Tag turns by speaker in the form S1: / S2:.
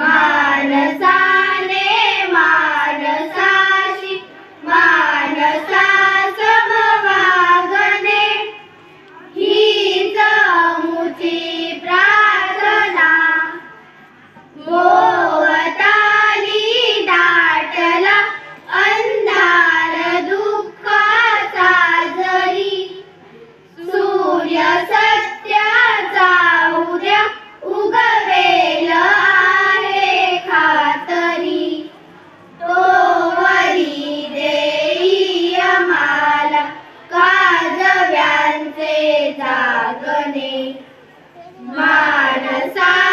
S1: मानसा जागणे मानसा